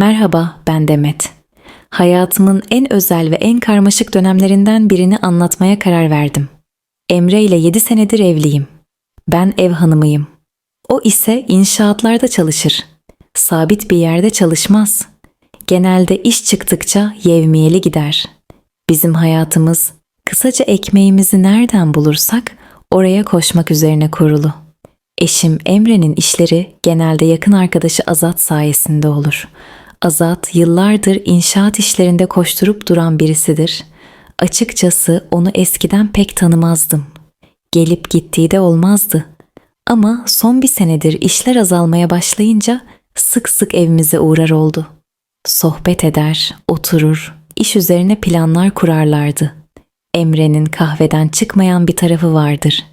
Merhaba, ben Demet. Hayatımın en özel ve en karmaşık dönemlerinden birini anlatmaya karar verdim. Emre ile 7 senedir evliyim. Ben ev hanımıyım. O ise inşaatlarda çalışır. Sabit bir yerde çalışmaz. Genelde iş çıktıkça yevmiyeli gider. Bizim hayatımız kısaca ekmeğimizi nereden bulursak oraya koşmak üzerine kurulu. Eşim Emre'nin işleri genelde yakın arkadaşı Azat sayesinde olur. Azat yıllardır inşaat işlerinde koşturup duran birisidir. Açıkçası onu eskiden pek tanımazdım. Gelip gittiği de olmazdı. Ama son bir senedir işler azalmaya başlayınca sık sık evimize uğrar oldu. Sohbet eder, oturur, iş üzerine planlar kurarlardı. Emre'nin kahveden çıkmayan bir tarafı vardır.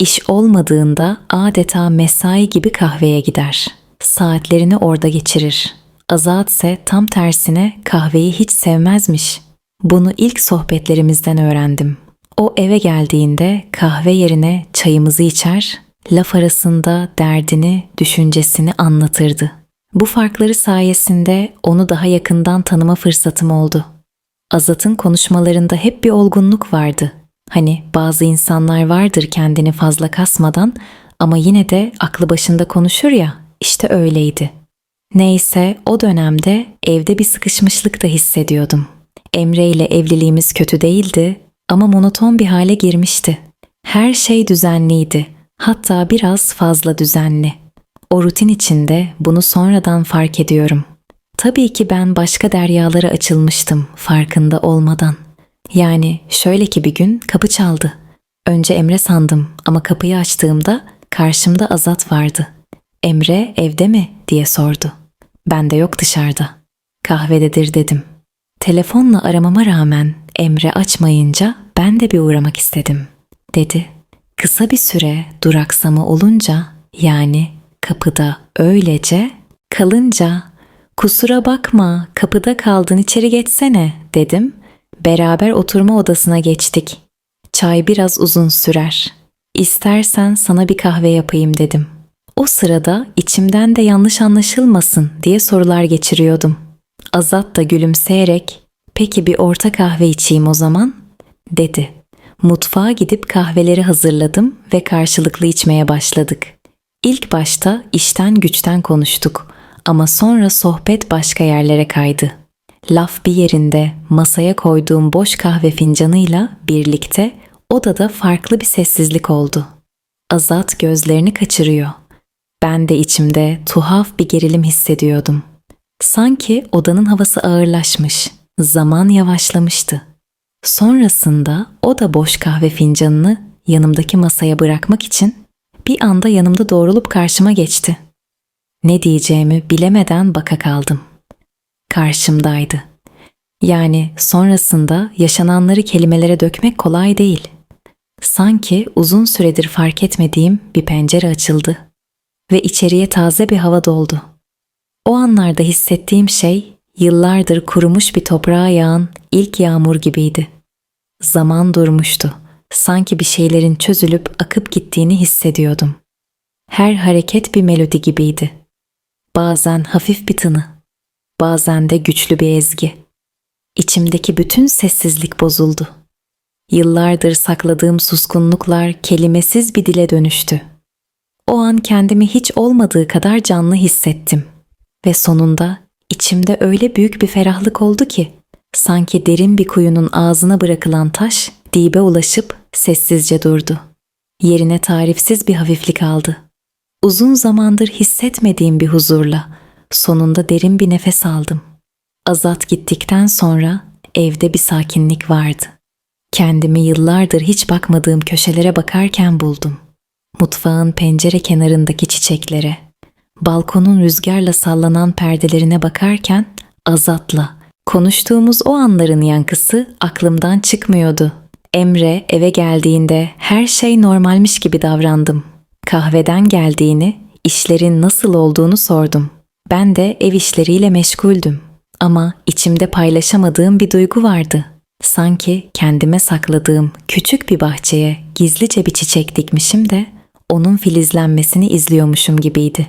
İş olmadığında adeta mesai gibi kahveye gider. Saatlerini orada geçirir. Azat ise tam tersine kahveyi hiç sevmezmiş. Bunu ilk sohbetlerimizden öğrendim. O eve geldiğinde kahve yerine çayımızı içer, laf arasında derdini, düşüncesini anlatırdı. Bu farkları sayesinde onu daha yakından tanıma fırsatım oldu. Azat'ın konuşmalarında hep bir olgunluk vardı. Hani bazı insanlar vardır kendini fazla kasmadan ama yine de aklı başında konuşur ya, işte öyleydi. Neyse o dönemde evde bir sıkışmışlık da hissediyordum. Emre ile evliliğimiz kötü değildi ama monoton bir hale girmişti. Her şey düzenliydi. Hatta biraz fazla düzenli. O rutin içinde bunu sonradan fark ediyorum. Tabii ki ben başka deryalara açılmıştım farkında olmadan. Yani şöyle ki bir gün kapı çaldı. Önce Emre sandım ama kapıyı açtığımda karşımda Azat vardı. Emre evde mi diye sordu. Ben de yok dışarıda. Kahvededir dedim. Telefonla aramama rağmen Emre açmayınca ben de bir uğramak istedim, dedi. Kısa bir süre duraksama olunca yani kapıda öylece kalınca kusura bakma kapıda kaldın içeri geçsene dedim. Beraber oturma odasına geçtik. Çay biraz uzun sürer. İstersen sana bir kahve yapayım dedim. O sırada içimden de yanlış anlaşılmasın diye sorular geçiriyordum. Azat da gülümseyerek "Peki bir orta kahve içeyim o zaman?" dedi. Mutfağa gidip kahveleri hazırladım ve karşılıklı içmeye başladık. İlk başta işten güçten konuştuk ama sonra sohbet başka yerlere kaydı. Laf bir yerinde masaya koyduğum boş kahve fincanıyla birlikte odada farklı bir sessizlik oldu. Azat gözlerini kaçırıyor. Ben de içimde tuhaf bir gerilim hissediyordum. Sanki odanın havası ağırlaşmış, zaman yavaşlamıştı. Sonrasında o da boş kahve fincanını yanımdaki masaya bırakmak için bir anda yanımda doğrulup karşıma geçti. Ne diyeceğimi bilemeden baka kaldım. Karşımdaydı. Yani sonrasında yaşananları kelimelere dökmek kolay değil. Sanki uzun süredir fark etmediğim bir pencere açıldı ve içeriye taze bir hava doldu. O anlarda hissettiğim şey yıllardır kurumuş bir toprağa yağan ilk yağmur gibiydi. Zaman durmuştu. Sanki bir şeylerin çözülüp akıp gittiğini hissediyordum. Her hareket bir melodi gibiydi. Bazen hafif bir tını, bazen de güçlü bir ezgi. İçimdeki bütün sessizlik bozuldu. Yıllardır sakladığım suskunluklar kelimesiz bir dile dönüştü. O an kendimi hiç olmadığı kadar canlı hissettim. Ve sonunda içimde öyle büyük bir ferahlık oldu ki sanki derin bir kuyunun ağzına bırakılan taş dibe ulaşıp sessizce durdu. Yerine tarifsiz bir hafiflik aldı. Uzun zamandır hissetmediğim bir huzurla sonunda derin bir nefes aldım. Azat gittikten sonra evde bir sakinlik vardı. Kendimi yıllardır hiç bakmadığım köşelere bakarken buldum. Mutfağın pencere kenarındaki çiçeklere, balkonun rüzgarla sallanan perdelerine bakarken Azat'la konuştuğumuz o anların yankısı aklımdan çıkmıyordu. Emre eve geldiğinde her şey normalmiş gibi davrandım. Kahveden geldiğini, işlerin nasıl olduğunu sordum. Ben de ev işleriyle meşguldüm. Ama içimde paylaşamadığım bir duygu vardı. Sanki kendime sakladığım küçük bir bahçeye gizlice bir çiçek dikmişim de onun filizlenmesini izliyormuşum gibiydi.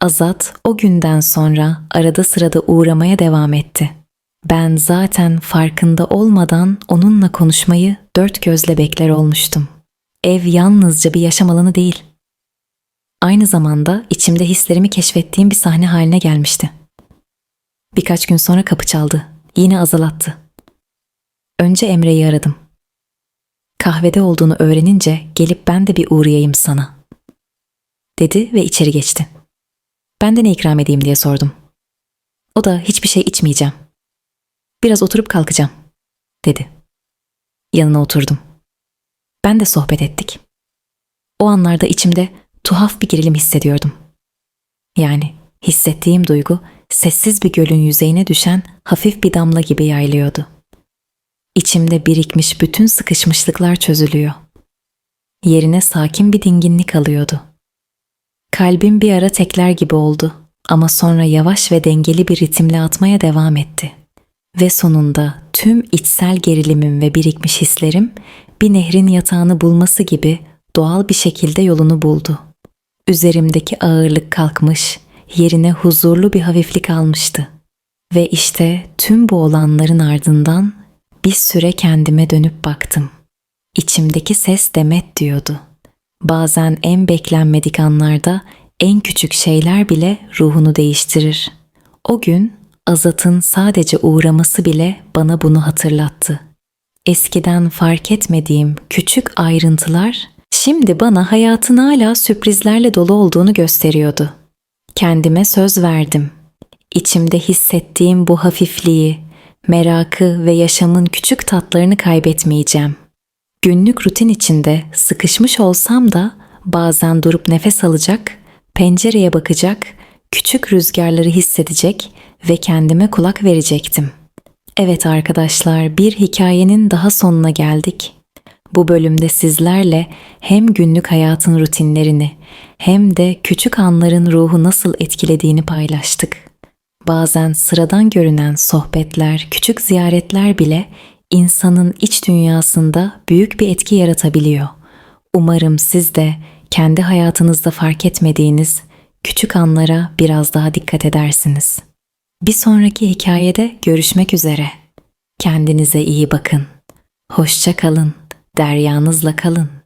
Azat o günden sonra arada sırada uğramaya devam etti. Ben zaten farkında olmadan onunla konuşmayı dört gözle bekler olmuştum. Ev yalnızca bir yaşam alanı değil. Aynı zamanda içimde hislerimi keşfettiğim bir sahne haline gelmişti. Birkaç gün sonra kapı çaldı. Yine azalattı. Önce Emre'yi aradım. Kahvede olduğunu öğrenince gelip ben de bir uğrayayım sana. Dedi ve içeri geçti. Ben de ne ikram edeyim diye sordum. O da hiçbir şey içmeyeceğim. Biraz oturup kalkacağım, dedi. Yanına oturdum. Ben de sohbet ettik. O anlarda içimde tuhaf bir gerilim hissediyordum. Yani hissettiğim duygu sessiz bir gölün yüzeyine düşen hafif bir damla gibi yaylıyordu. İçimde birikmiş bütün sıkışmışlıklar çözülüyor. Yerine sakin bir dinginlik alıyordu. Kalbim bir ara tekler gibi oldu ama sonra yavaş ve dengeli bir ritimle atmaya devam etti. Ve sonunda tüm içsel gerilimim ve birikmiş hislerim bir nehrin yatağını bulması gibi doğal bir şekilde yolunu buldu. Üzerimdeki ağırlık kalkmış, yerine huzurlu bir hafiflik almıştı. Ve işte tüm bu olanların ardından bir süre kendime dönüp baktım. İçimdeki ses Demet diyordu. Bazen en beklenmedik anlarda en küçük şeyler bile ruhunu değiştirir. O gün Azat'ın sadece uğraması bile bana bunu hatırlattı. Eskiden fark etmediğim küçük ayrıntılar şimdi bana hayatın hala sürprizlerle dolu olduğunu gösteriyordu. Kendime söz verdim. İçimde hissettiğim bu hafifliği, merakı ve yaşamın küçük tatlarını kaybetmeyeceğim. Günlük rutin içinde sıkışmış olsam da bazen durup nefes alacak, pencereye bakacak, küçük rüzgarları hissedecek ve kendime kulak verecektim. Evet arkadaşlar, bir hikayenin daha sonuna geldik. Bu bölümde sizlerle hem günlük hayatın rutinlerini hem de küçük anların ruhu nasıl etkilediğini paylaştık. Bazen sıradan görünen sohbetler, küçük ziyaretler bile insanın iç dünyasında büyük bir etki yaratabiliyor. Umarım siz de kendi hayatınızda fark etmediğiniz küçük anlara biraz daha dikkat edersiniz. Bir sonraki hikayede görüşmek üzere. Kendinize iyi bakın. Hoşça kalın. Deryanızla kalın.